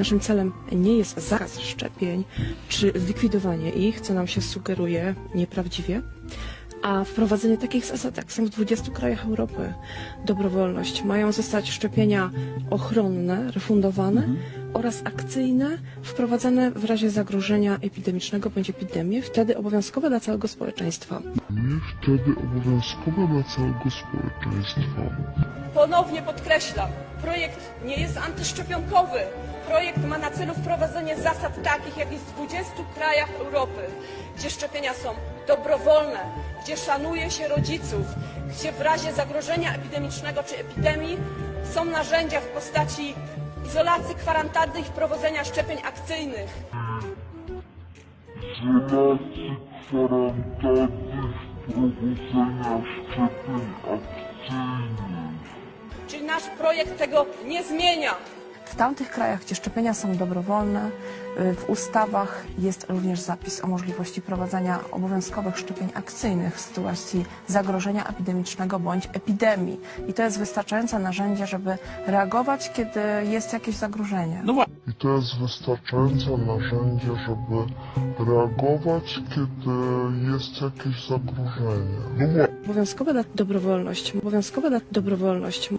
Naszym celem nie jest zakaz szczepień czy zlikwidowanie ich, co nam się sugeruje nieprawdziwie, a wprowadzenie takich zasad, jak są w 20 krajach Europy. Dobrowolność. Mają zostać szczepienia ochronne, refundowane oraz akcyjne, wprowadzane w razie zagrożenia epidemicznego bądź epidemii, wtedy obowiązkowe dla całego społeczeństwa. i wtedy obowiązkowe dla całego społeczeństwa. Ponownie podkreślam, projekt nie jest antyszczepionkowy. Projekt ma na celu wprowadzenie zasad takich, jak jest w 20 krajach Europy, gdzie szczepienia są dobrowolne, gdzie szanuje się rodziców, gdzie w razie zagrożenia epidemicznego czy epidemii są narzędzia w postaci izolacji, kwarantanny i wprowadzenia szczepień akcyjnych. Izolacji, kwarantanny, wprowadzenia szczepień akcyjnych. Czyli nasz projekt tego nie zmienia. W tamtych krajach, gdzie szczepienia są dobrowolne, y, w ustawach jest również zapis o możliwości prowadzenia obowiązkowych szczepień akcyjnych w sytuacji zagrożenia epidemicznego bądź epidemii. I to jest wystarczające narzędzie, żeby reagować, kiedy jest jakieś zagrożenie. I to jest wystarczające narzędzie, żeby reagować, kiedy jest jakieś zagrożenie. No właśnie. Obowiązkowa dobrowolność, obowiązkowa dobrowolność